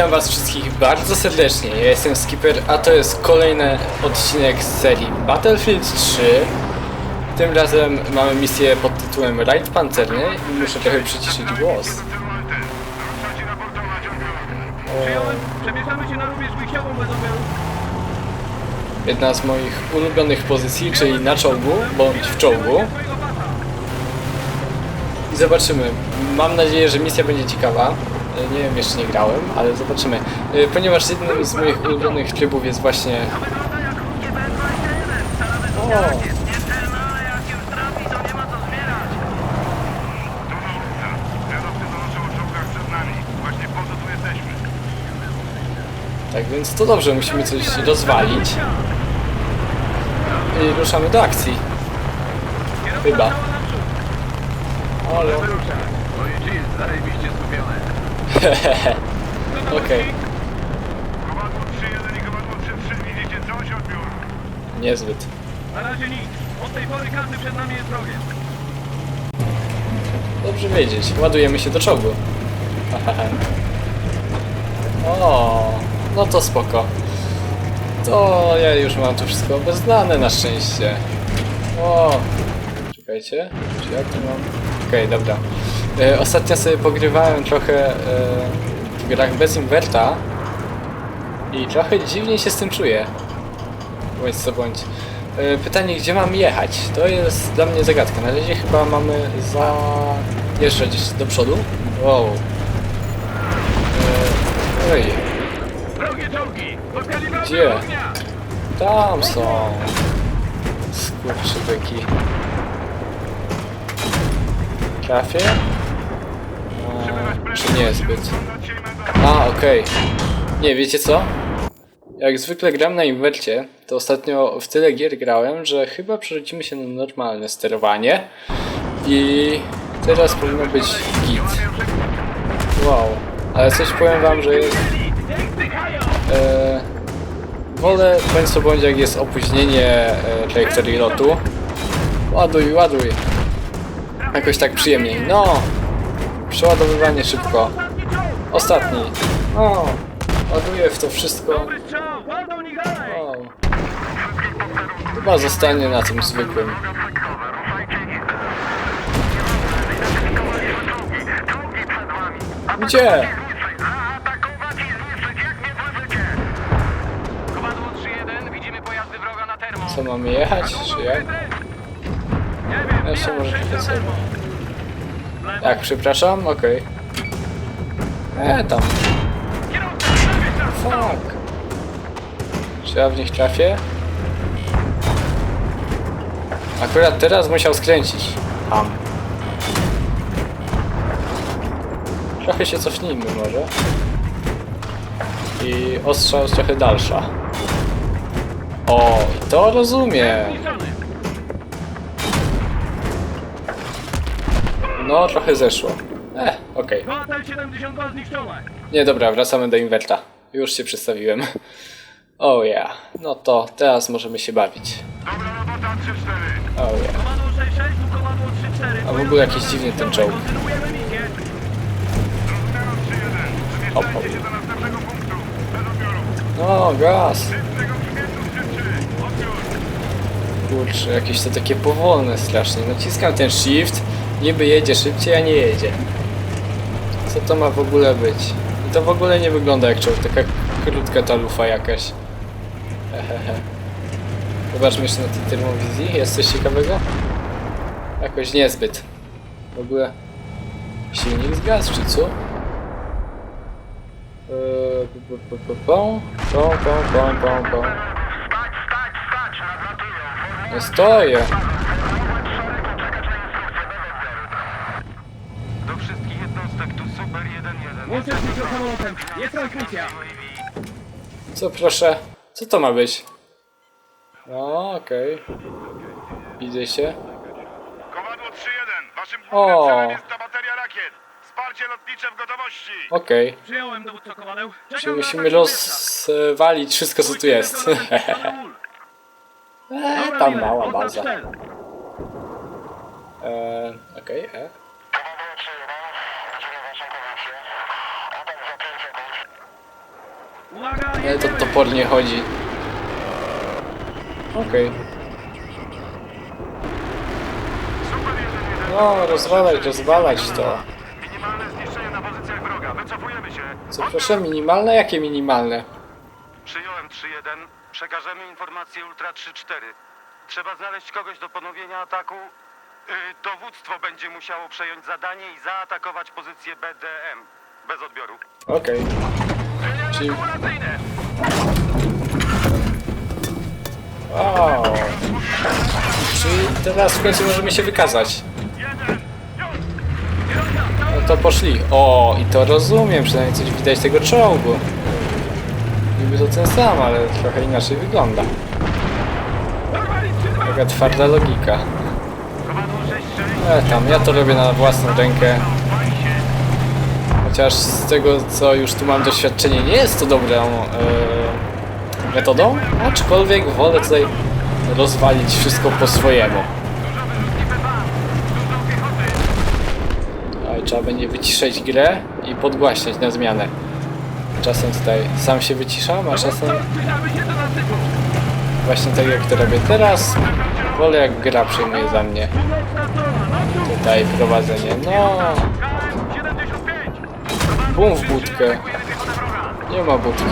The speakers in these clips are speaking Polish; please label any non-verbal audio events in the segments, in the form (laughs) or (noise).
Witam was wszystkich bardzo serdecznie, ja jestem Skipper, a to jest kolejny odcinek z serii Battlefield 3. Tym razem mamy misję pod tytułem Raid Pancerny i muszę trochę przyciszyć głos. Jedna z moich ulubionych pozycji, czyli na czołgu, bądź w czołgu. I zobaczymy. Mam nadzieję, że misja będzie ciekawa. E, Nie wiem, jeszcze nie grałem, ale zobaczymy. E, Ponieważ jednym z moich ulubionych trybów jest właśnie... Wygląda jak krótkie B-21. Strzelamy z O, tak więc to dobrze, musimy coś rozwalić. I ruszamy do akcji. Chyba. Ale... Zajebiście skupione. (laughs) Okej, Kowadło 3-1 i kowadło 3-3. Widzicie coś? Odbiór. niezbyt. Na razie nic. Od tej pory każdy przed nami jest wrogiem. Dobrze wiedzieć. Ładujemy się do czołgu. (laughs) o, no to spoko. To ja już mam tu wszystko obeznane na szczęście. O, czekajcie, czy ja tu mam? Okej, dobra. E, ostatnio sobie pogrywałem trochę e, w grach bez inwerta i trochę dziwnie się z tym czuję. Bądź co bądź. E, Pytanie, gdzie mam jechać? To jest dla mnie zagadka. Na razie chyba mamy zajeżdżać do przodu. Wow. E. Podkalibrowują Gdzie? tam są. Skurczybyki. Trafię? A, czy nie zbyt? Oglądać się i będą. A, okej. Nie, wiecie co? Jak zwykle gram na inwercie, to ostatnio w tyle gier grałem, że chyba przerzucimy się na normalne sterowanie i teraz powinno być git. Wow, ale coś powiem wam, że jest... Wolę bądź co bądź jak jest opóźnienie e, trajektorii lotu. Ładuj, ładuj. Jakoś tak przyjemniej. No! Przeładowywanie szybko. Ostatni. O, ładuję w to wszystko. O. Chyba zostanie na tym zwykłym. Gdzie? Kowadło 3-1. Widzimy pojazdy wroga na termo. Co mamy jechać, czy jak? Nie wiem. Jeszcze może chwilę. termo. Jak, przepraszam? Okej. E, tam. Fuck. Czy ja w nich trafię? Akurat teraz musiał skręcić. Tam. Trochę się cofnijmy może. I ostrzał trochę dalsza. O, to rozumiem. No, trochę zeszło. Eh, okej. Batel 72 zniszczone. Nie, dobra, wracamy do inwerta. Już się przedstawiłem. Oh yeah. No to teraz możemy się bawić. Dobra robota 3-4. Oh yeah. Kowadło 6-6, tu kowadło 3-4. A w ogóle jakiś dziwny ten czołg. Kontynuujemy misję. Zero 3-1. Hop, hop. Przemieszczajcie się do następnego punktu. Bez odbioru. No, gaz. Z tego przymierzu 3-3. Odbiór. Kurczę, jakieś to takie powolne strasznie. Naciskam ten shift, niby jedzie szybciej, a nie jedzie. Co to ma w ogóle być? I to w ogóle nie wygląda jak czołg, taka krótka ta lufa jakaś. Hehehe. Zobaczmy jeszcze na tej termowizji, jest coś ciekawego? Jakoś niezbyt. W ogóle silnik zgasł, czy co? Eee, pą, pą, pą, pą, pą, pą. No stoję. Do wszystkich jednostek tu Super 1-1. Łączę z mikrosamolotem. Jest transmisja. Co proszę? Co to ma być? No, okej. Widzę się. Kowadło 3-1. Waszym O. głównym celem jest ta bateria rakiet. Wsparcie lotnicze w gotowości. Okej. Przyjąłem dowódco Kowaneł. Czyli musimy rozwalić wszystko co tu jest. Eee, (laughs) tam mała baza. Eee, okej, e. Ale to topornie chodzi. Okej. Super 1-1. No, rozwalać, rozwalać to. Minimalne zniszczenie na pozycjach wroga. Wycofujemy się. Co proszę, minimalne? Jakie minimalne? Przyjąłem 3-1. Przekażemy informację Ultra 3-4. Trzeba znaleźć kogoś do ponowienia ataku. Yy, dowództwo będzie musiało przejąć zadanie i zaatakować pozycję BDM. Bez odbioru. Okej. Czyli... Wow. Czyli teraz w końcu możemy się wykazać. No to poszli. O, i to rozumiem, przynajmniej coś widać tego czołgu. Niby to ten sam, ale trochę inaczej wygląda. Taka twarda logika. E, tam, ja to robię na własną rękę. Chociaż z tego, co już tu mam doświadczenie, nie jest to dobrą e, metodą, aczkolwiek wolę tutaj rozwalić wszystko po swojemu. Ale trzeba będzie wyciszać grę i podgłaśniać na zmianę. Czasem tutaj sam się wyciszam, a czasem właśnie tak jak to robię teraz. Wolę jak gra przyjmuje za mnie tutaj prowadzenie. No, KM-75. Bum w budkę. Nie ma budki.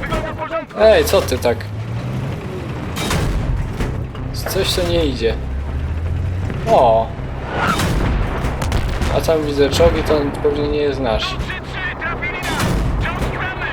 Wygląda w porządku. Ej, co ty tak? Coś to nie idzie. O! A tam widzę czołgi, to on pewnie nie jest nasz. 3-3. Trafili nas. Wciąż gramy.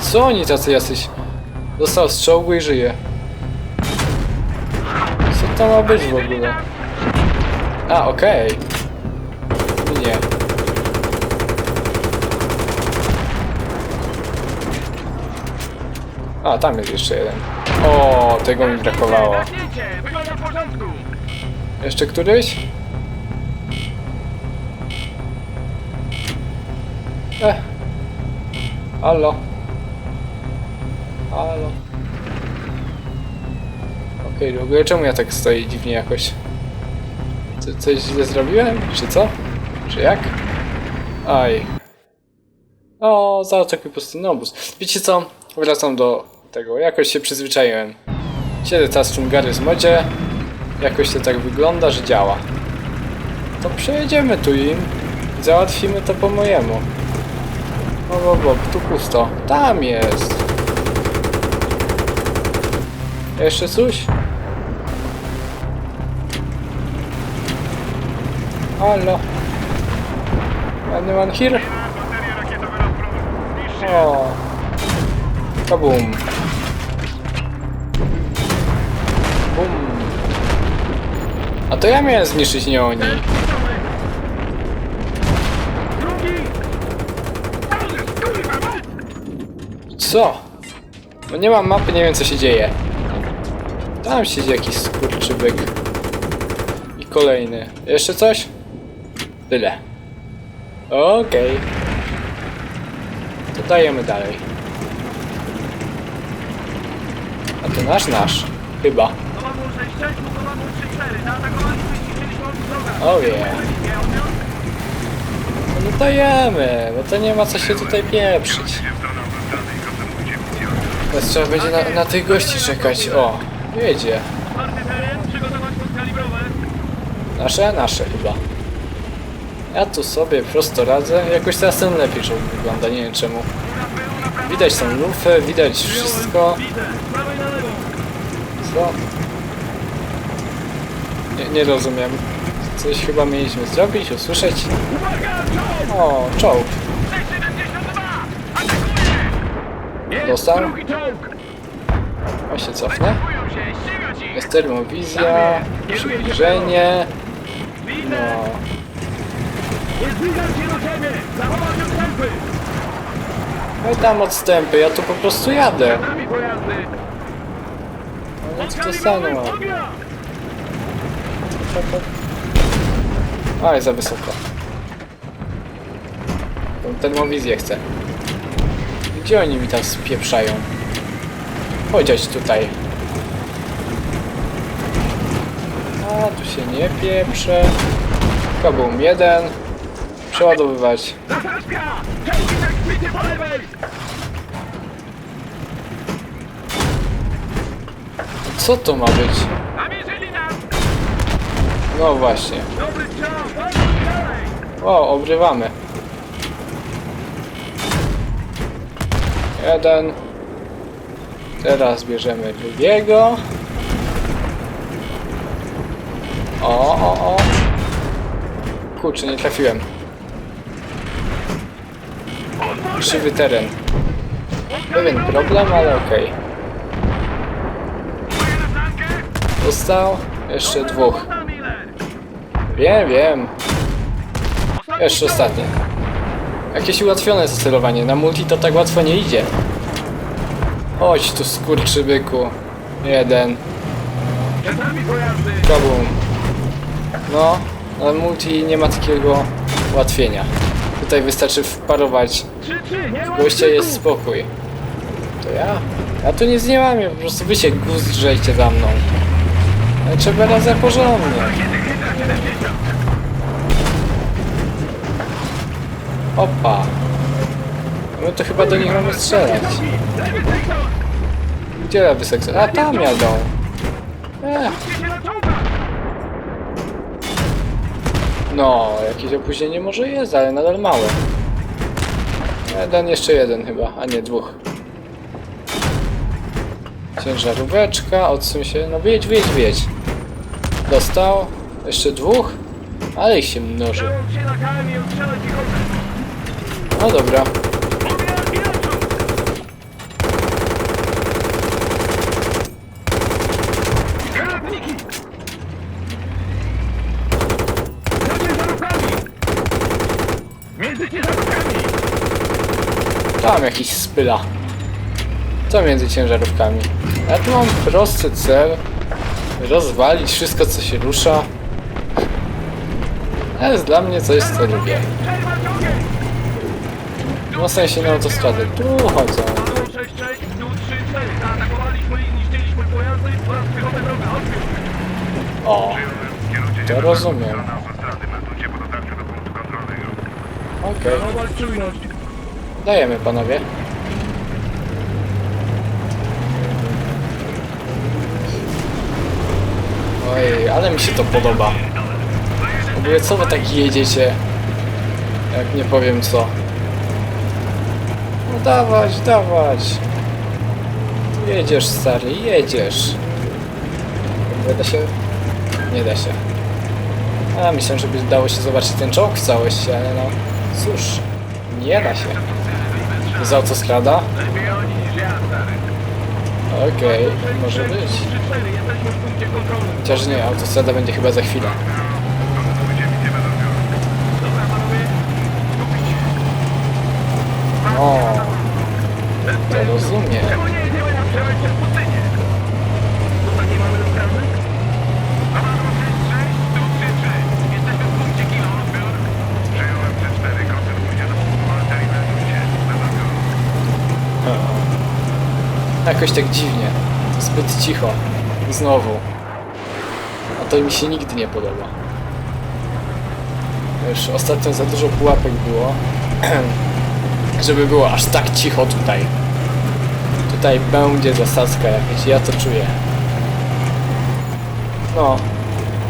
Co oni tacy jacyś? Dostał z czołgu i żyje. Co to ma być w ogóle? A, okej. Nie. A, tam jest jeszcze jeden. O, tego mi brakowało. Jeszcze któryś? Eh. Halo. Halo. Okej, w ogóle czemu ja tak stoję dziwnie jakoś? Co, coś źle zrobiłem? Czy co? Czy jak? Aj. O, zaatakuj pustynny obóz. Wiecie co? Wracam do tego. Jakoś się przyzwyczaiłem. Siedzę teraz tym Garry's modzie. Jakoś to tak wygląda, że działa. To przejedziemy tu im i załatwimy to po mojemu. O, bo, bo, tu pusto. Tam jest. Jeszcze coś? Halo. Anyone here? O. Kabum. Bum. A to ja miałem zniszczyć, nie oni. Drugi. Co? Bo nie mam mapy, nie wiem co się dzieje. Tam siedzi jakiś skurczybyk. I kolejny. Jeszcze coś? Tyle. Okej. To dajemy dalej. A to nasz, nasz. Chyba. Oh yeah. No dajemy, bo to nie ma co się tutaj pieprzyć. Teraz trzeba będzie na, na tych gości czekać. O, jedzie. Nasze? Nasze chyba. Ja tu sobie prosto radzę. Jakoś teraz ten lepiej czołg wygląda, nie wiem czemu. Widać tą lufę, widać wszystko. Co? Nie, nie rozumiem. Coś chyba mieliśmy zrobić, usłyszeć. O, czołg. 672! Atakuje! Jest Dostał? Ja się cofnę. Jest termowizja, przybliżenie. No, no i tam odstępy, ja tu po prostu jadę. No co to stanęło? Ognia! Oj, za wysoko. Tą termowizję chcę. Gdzie oni mi tam spieprzają? Chodź tutaj. A, tu się nie pieprzę. Kabum jeden. Przeładowywać. Co to ma być? No właśnie. O, obrywamy. Jeden. Teraz bierzemy drugiego. O, o, o. Kurczę, nie trafiłem. Krzywy teren. Pewien problem, ale okej. Został jeszcze dwóch. Wiem, wiem. Jeszcze ostatnie. Jakieś ułatwione zacelowanie. Na multi to tak łatwo nie idzie. Chodź tu skurczybyku. Jeden. Kabum. No, na multi nie ma takiego ułatwienia. Tutaj wystarczy wparować. 3-3, nie Goście jest spokój. To ja? Ja tu nic nie mam, po prostu wy się guzrzejcie za mną. Ale trzeba razem porządnie. Opa. My to chyba do nich mamy strzelać. Gdzie lewy sektor? A tam jadą. Czołgach! no, jakieś opóźnienie może jest, ale nadal małe. Jeden, jeszcze jeden chyba, a nie dwóch. Ciężaróweczka, odsuń się. No wyjedź, wyjedź, wyjedź. Dostał. Jeszcze dwóch. Ale ich się mnoży. No dobra. Tam jakiś spyla. Co między ciężarówkami? Ja tu mam prosty cel. Rozwalić wszystko co się rusza. To jest dla mnie coś co lubię. No w sensie na autostradę. Tu chodzą. Paweł 6-6, dół 3-4. Zaatakowaliśmy i niszczyliśmy pojazdy oraz piechotę wroga. Odbiór. O, to rozumiem. Okej. Dajemy panowie. Oj, ale mi się to podoba. W ogóle co wy tak jedziecie? Jak nie powiem co. Dawać, dawać. Jedziesz stary, jedziesz. Nie da się? Nie da się. A myślę, żeby dało się zobaczyć ten czołg w całości, ale no cóż, nie da się. Z autostrada? Lepiej oni niż ja, stary. Okej, może być. 3-4, jesteśmy w punkcie kontrolnym. Chociaż nie, autostrada będzie chyba za chwilę. Dobra, panowie. O, to rozumiem. Czemu nie jedziemy na przełęcz przez pustynię? Tutaj nie mamy rozkazy? Komando 6-6, tu 3-3. Jesteśmy w punkcie kilo, odbiór. Przyjąłem 3-4. Koncentrujcie do punktu i meldujcie. Na odbiór. Jakoś tak dziwnie. Zbyt cicho. Znowu. A to mi się nigdy nie podoba. Już ostatnio za dużo pułapek było. (clears throat) Żeby było aż tak cicho tutaj. Tutaj będzie zasadzka jakaś, ja to czuję. No,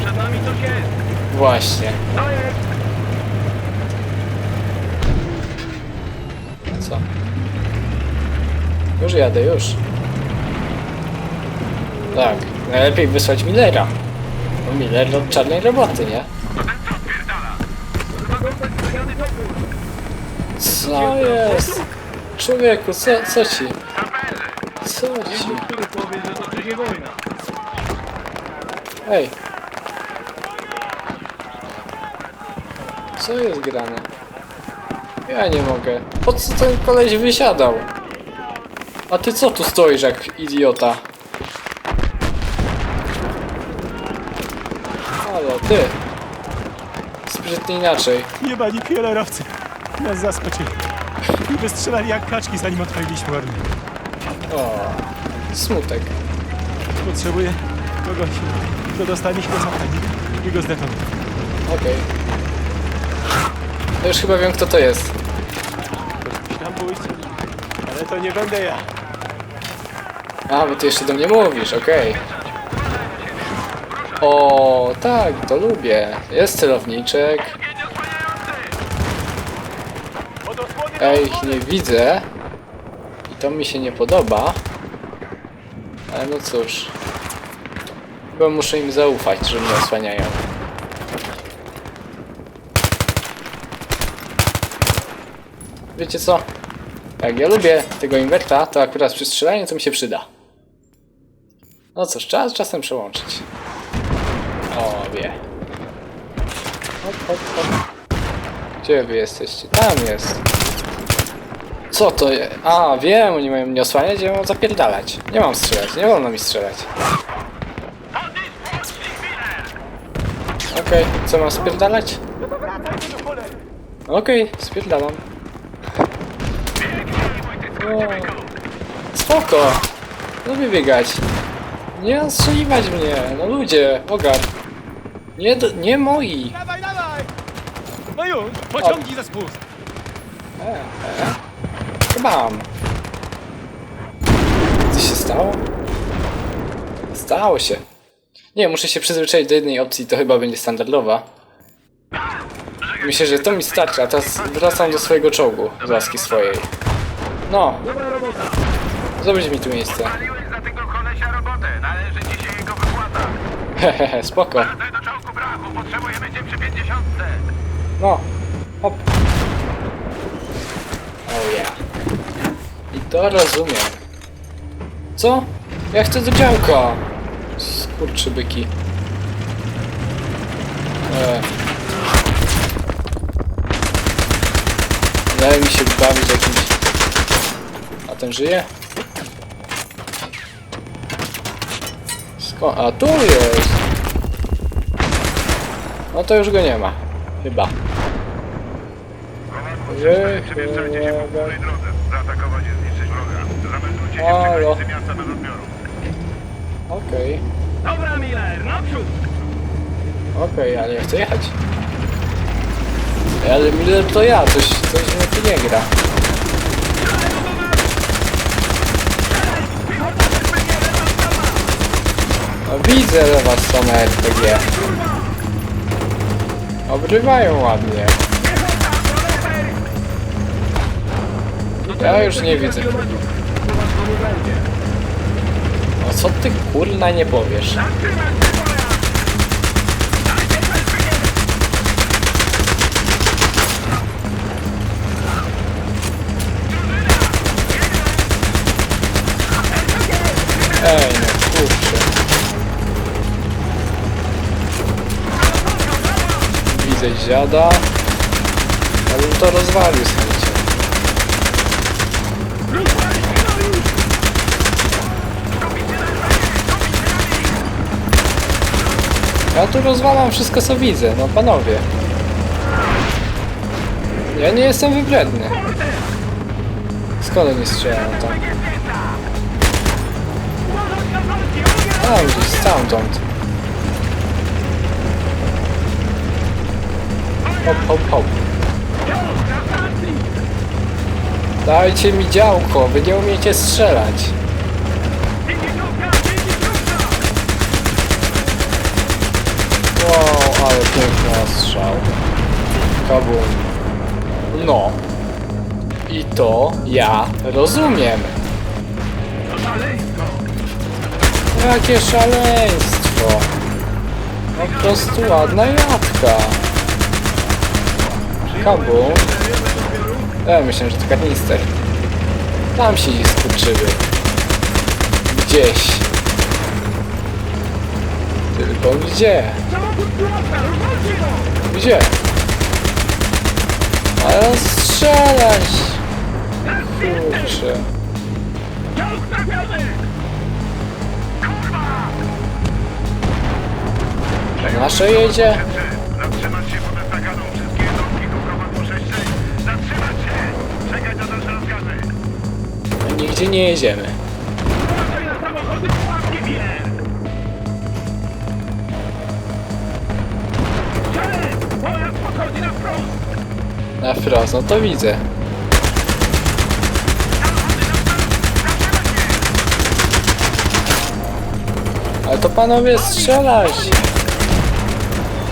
Przed nami coś jest. właśnie. To jest. Co? Już jadę, już. Tak, najlepiej wysłać Millera. No Miller od czarnej roboty, nie? Co jest? Człowieku, co, co ci? Co ci? Ej. Co jest grane? Ja nie mogę. Po co ten koleś wysiadał? A ty co tu stoisz jak idiota? Halo, ty. sprytnie inaczej. Jebani PLR-owcy nas zaskoczyli. I wystrzelali jak kaczki, zanim odpaliliśmy armię. O, smutek. Potrzebuję kogoś, kto dostanie zapalnika i go zdetonuje. Okej. Ja już chyba wiem kto to jest. Tam pójść, ale to nie będę ja. A, bo ty jeszcze do mnie mówisz, okej. O, tak, to lubię. Jest celowniczek. Ja ich nie widzę. I to mi się nie podoba. Ale no cóż. Chyba muszę im zaufać, że mnie osłaniają. Wiecie co? Jak ja lubię tego inwerta, to akurat przy strzelaniu to mi się przyda. No cóż, z czasem przełączyć. O, wie. Hop, hop, hop. Gdzie wy jesteście? Tam jest. Co to jest? A, wiem, oni mają mnie osłaniać, ja mam zapierdalać. Nie mam strzelać, nie wolno mi strzelać. Okej, co mam spierdalać? Okej, spierdalam. O, spoko! Lubię biegać. Nie ostrzeliwać mnie, no ludzie, ogar. Nie, do, nie moi. Dawaj, dawaj! No już, pociągnij za spust. Bam! Co się stało? Stało się. Nie, muszę się przyzwyczaić do jednej opcji, to chyba będzie standardowa. Myślę, że to mi starczy, a teraz wracam do swojego czołgu, z łaski swojej. No, zrobić mi tu miejsce. Za tego kolesia robotę. Należy ci się. Hehehe, (laughs) spoko. Wracaj do czołgu brachu. Potrzebujemy cię przy pięćdziesiątce. No, hop. Oh yeah. I to rozumiem. Co? Ja chcę do działka. Skurczybyki. E. Daj mi się bawić jakimś... A ten żyje? Skąd? A tu jest! No to już go nie ma. Chyba. Że- Przemieszczajcie się po głównej drodze. Zaatakować i zniszczyć wroga. Zameldujcie się w Halo. okolicy miasta bez odbioru. Okej. Dobra, Miller, naprzód! Okej, ale ja chcę jechać. Ale Miller to ja, coś, coś mnie tu nie gra. No widzę lewa strona RPG. Obrywają ładnie. Ja już nie widzę. No co ty kurna nie powiesz? Ej, no Widzę dziada. Ja bym to rozwalił chęcią. Ja tu rozwalam wszystko co widzę, no panowie. Ja nie jestem wybredny. Skąd oni strzelają tam? Tam gdzieś, stamtąd. Hop, hop, hop. Dajcie mi działko, wy nie umiecie strzelać. Wow, ale piękny ostrzał. Kabum. No. I to ja rozumiem. Jakie szaleństwo. Po prostu ładna jadka. Kabum. Ja myślę, że to karnister. Tam siedzi skurczyby. Gdzieś. Tylko gdzie? Gdzie? Ale strzelać! Kurczę. Nasze jedzie? Razie nie jedziemy. Na wprost, no to widzę. Ale to panowie strzelać!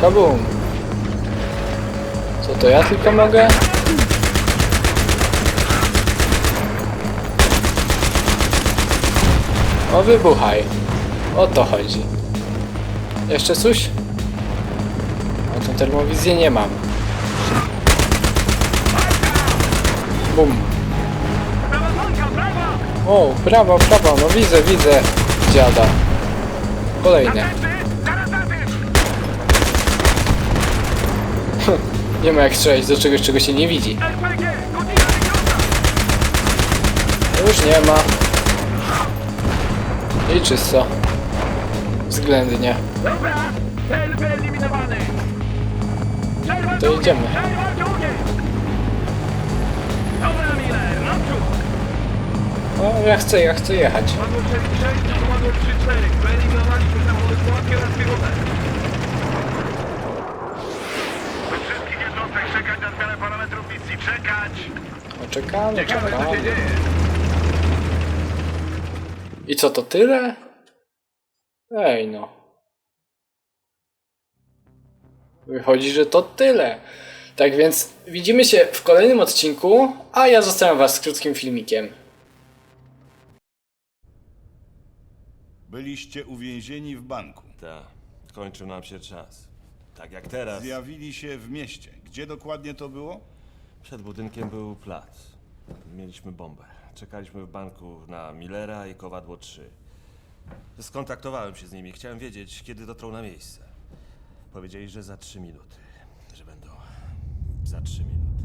Kabum! Co to ja tylko mogę? O wybuchaj! O to chodzi. Jeszcze coś? A tą termowizję nie mam. Bum. O, prawo, prawo, no widzę, widzę dziada. Kolejne. (laughs) Nie ma jak strzelać do czegoś, czego się nie widzi. Już nie ma. I czysto. Względnie. Dobra! Cel wyeliminowany! To idziemy. Dobra, Miller, naprzód! O, ja chcę, ja chcę jechać. Padło 6-6, padło 3-4. Wyeliminowaliśmy samochody słodkie oraz piechotę. Do wszystkich jednostek czekać na zmianę parametrów misji. Czekać! No, czekamy, Ciekawe, co się czekamy. dzieje. I co, to tyle? Ej no. Wychodzi, że to tyle. Tak więc widzimy się w kolejnym odcinku, a ja zostawiam was z krótkim filmikiem. Byliście uwięzieni w banku. Tak, kończył nam się czas. Tak jak teraz. Zjawili się w mieście. Gdzie dokładnie to było? Przed budynkiem był plac. Mieliśmy bombę. Czekaliśmy w banku na Millera i Kowadło 3. Skontaktowałem się z nimi. Chciałem wiedzieć, kiedy dotrą na miejsce. Powiedzieli, że za 3 minuty. Że będą za 3 minuty.